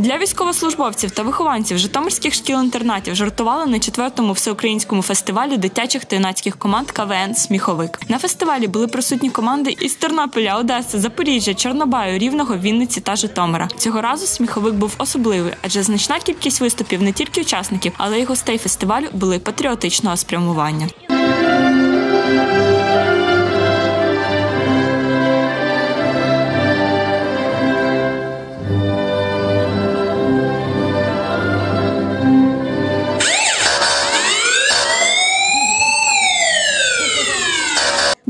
Для військовослужбовців та вихованців житомирських шкіл-інтернатів жартували на четвертому всеукраїнському фестивалі дитячих та юнацьких команд КВН Сміховик. На фестивалі були присутні команди із Тернополя, Одеси, Запоріжжя, Чорнобаю, Рівного, Вінниці та Житомира. Цього разу сміховик був особливий, адже значна кількість виступів не тільки учасників, але й гостей фестивалю були патріотичного спрямування.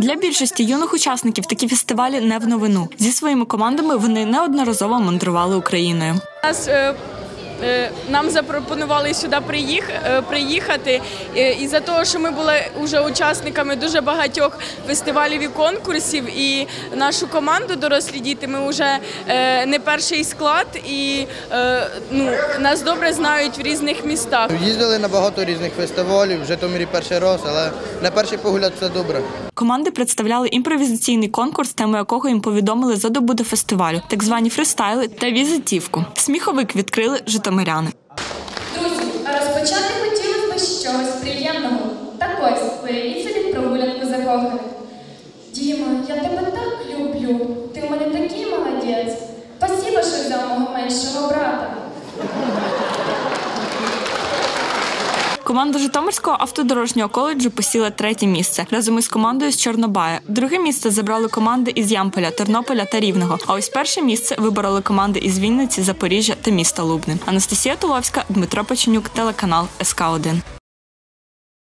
Для більшості юних учасників такі фестивалі не в новину. Зі своїми командами вони неодноразово мандрували Україною. Нас е, е, нам запропонували сюди е, приїхати. Е, із-за того, що ми були вже учасниками дуже багатьох фестивалів і конкурсів, і нашу команду дорослі діти ми вже не перший склад, і ну, нас добре знають в різних містах. Їздили на багато різних фестивалів, в Житомирі перший раз, але на перший погляд все добре. Команди представляли імпровізаційний конкурс, тему якого їм повідомили за добу до фестивалю, так звані фристайли та візитівку. Сміховик відкрили житомиряни. Друзі, розпочати хотілося б чогось приємного. Так ось, уявіть собі прогулянку закоханих. Діма, я тебе так люблю. Ти в мене такий молодець. Спасибо, що взяв мого меншого брата. Команда Житомирського автодорожнього коледжу посіла третє місце разом із командою з Чорнобая. Друге місце забрали команди із Ямполя, Тернополя та Рівного. А ось перше місце вибороли команди із Вінниці, Запоріжжя та міста Лубни. Анастасія Туловська, Дмитро Печенюк, телеканал СК 1